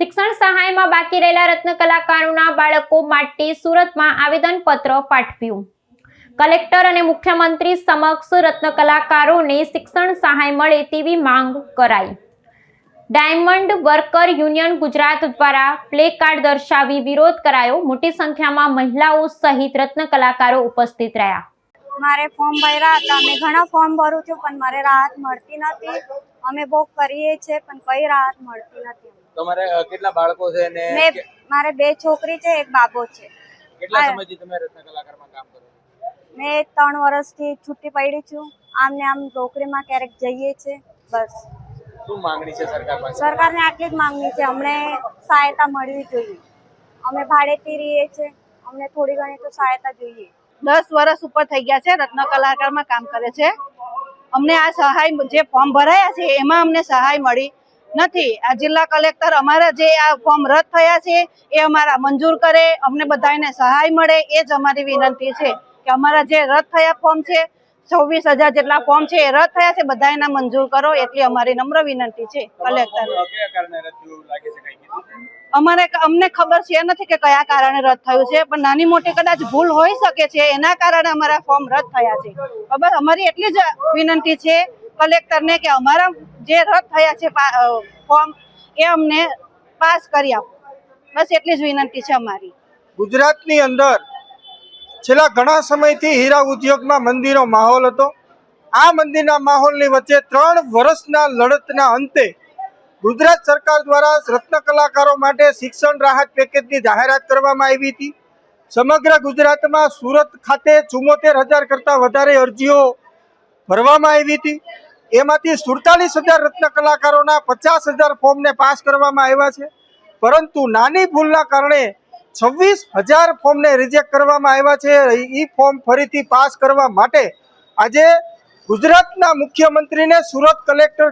શિક્ષણ સહાયમાં બાકી રહેલા રત્ન કલાકારોના બાળકો માટે સુરતમાં આવેદનપત્ર પાઠવ્યું. કલેક્ટર અને મુખ્યમંત્રી સમક્ષ રત્ન કલાકારોને શિક્ષણ સહાય મળે તેવી માંગ કરાઈ. ડાયમંડ વર્કર યુનિયન ગુજરાત દ્વારા પ્લે કાર્ડ દર્શાવી વિરોધ કરાયો. મોટી સંખ્યામાં મહિલાઓ સહિત રત્ન કલાકારો ઉપસ્થિત રહ્યા. મારે ફોર્મ ભર્યા હતા. અમે ઘણા ફોર્મ ભરું છું, પણ મારે રાહત મળતી નથી. અમે બહુ કરીએ છીએ, પણ કઈ રાહત મળતી નથી. તમારે કેટલા બાળકો છે ને મેં મારે બે છોકરી છે એક બાબો છે. કેટલા સમયથી તમે રત્ન કલાકારમાં કામ કરો મેં ત્રણ વર્ષથી છૂટી પડી છું. આમ ને આમ નોકરીમાં ક્યારેક જઈએ છે બસ. શું માંગણી છે સરકાર પાસે? સરકારને આટલી જ માંગણી છે અમને સહાયતા મળવી જોઈએ. અમે ભાડેથી રહીએ છીએ અમને થોડી ઘણી તો સહાયતા જોઈએ. દસ વર્ષ ઉપર થઈ ગયા છે રત્ન કલાકારમાં કામ કરે છે. અમને આ સહાય જે ફોર્મ ભરાયા છે એમાં અમને સહાય મળી. નથી. આ જિલ્લા કલેક્ટર અમારા જે આ ફોર્મ રદ થયા છે એ અમારા મંજૂર કરે અમને બધાને સહાય મળે એ જ અમારી વિનંતી છે કે અમારા જે રદ થયા ફોર્મ છે છવ્વીસ હજાર જેટલા ફોર્મ છે એ રદ થયા છે બધાના મંજૂર કરો એટલી અમારી નમ્ર વિનંતી છે કલેક્ટર? અમારે અમને ખબર છે નથી કે કયા કારણે રદ થયું છે પણ નાની મોટી કદાચ ભૂલ હોઈ શકે છે એના કારણે અમારા ફોર્મ રદ થયા છે. બસ અમારી એટલી જ વિનંતી છે કલેક્ટરને કે અમારા જે રદ થયા છે ફોર્મ એ અમને પાસ કરી આપો. બસ એટલી જ વિનંતી છે અમારી. ગુજરાતની અંદર છેલ્લા ઘણા સમયથી હીરા ઉદ્યોગમાં મંદીનો માહોલ હતો. આ મંદિરના માહોલની વચ્ચે ત્રણ વર્ષના લડતના અંતે ગુજરાત સરકાર દ્વારા રત્ન કલાકારો માટે શિક્ષણ રાહત પેકેજની જાહેરાત કરવામાં આવી હતી. સમગ્ર ગુજરાતમાં સુરત ખાતે ચુમ્મોતેર હજાર કરતાં વધારે અરજીઓ ભરવામાં આવી હતી. એમાંથી સુડતાલીસ હજાર રત્ન કલાકારોના પચાસ હજાર ફોર્મને પાસ કરવામાં આવ્યા છે. પરંતુ નાની ભૂલના કારણે છવ્વીસ હજાર ફોર્મને રિજેક્ટ કરવામાં આવ્યા છે. એ ફોર્મ ફરીથી પાસ કરવા માટે આજે ગુજરાતના મુખ્યમંત્રીને સુરત કલેક્ટર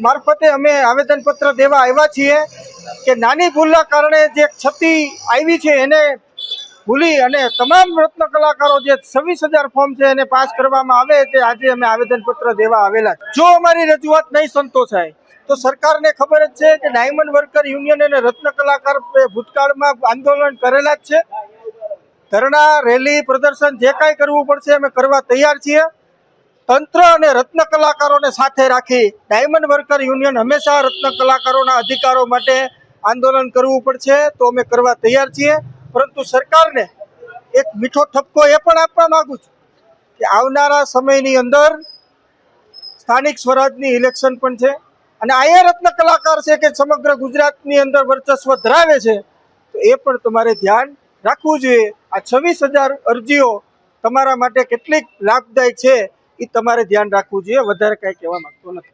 મારફતે અમે આવેદનપત્ર દેવા આવ્યા છીએ કે નાની ભૂલના કારણે જે ક્ષતિ આવી છે એને ભૂલી અને તમામ રત્ન કલાકારો જે છવ્વીસ હજાર ફોર્મ છે એને પાસ કરવામાં આવે તે આજે અમે આવેદનપત્ર દેવા આવેલા જો અમારી રજૂઆત નહીં સંતોષાય, તો સરકારને ખબર જ છે કે ડાયમંડ વર્કર યુનિયન અને રત્ન કલાકાર ભૂતકાળમાં આંદોલન કરેલા જ છે. ધરણા, રેલી, પ્રદર્શન જે કાંઈ કરવું પડશે અમે કરવા તૈયાર છીએ. તંત્ર અને રત્ન કલાકારોને સાથે રાખી ડાયમંડ વર્કર યુનિયન હંમેશા રત્ન કલાકારોના અધિકારો માટે આંદોલન કરવું પડશે, તો અમે કરવા તૈયાર છીએ. પરંતુ સરકારને એક મીઠો ઠપકો એ પણ આપવા માગું છું કે આવનારા સમયની અંદર સ્થાનિક સ્વરાજની ઇલેક્શન પણ છે અને આયા રત્ન કલાકાર છે કે સમગ્ર ગુજરાતની અંદર વર્ચસ્વ ધરાવે છે, તો એ પણ તમારે ધ્યાન રાખવું જોઈએ. આ છવ્વીસ હજાર અરજીઓ તમારા માટે કેટલીક લાભદાયક છે, એ તમારે ધ્યાન રાખવું જોઈએ. વધારે કાંઈ કહેવા માગતો નથી.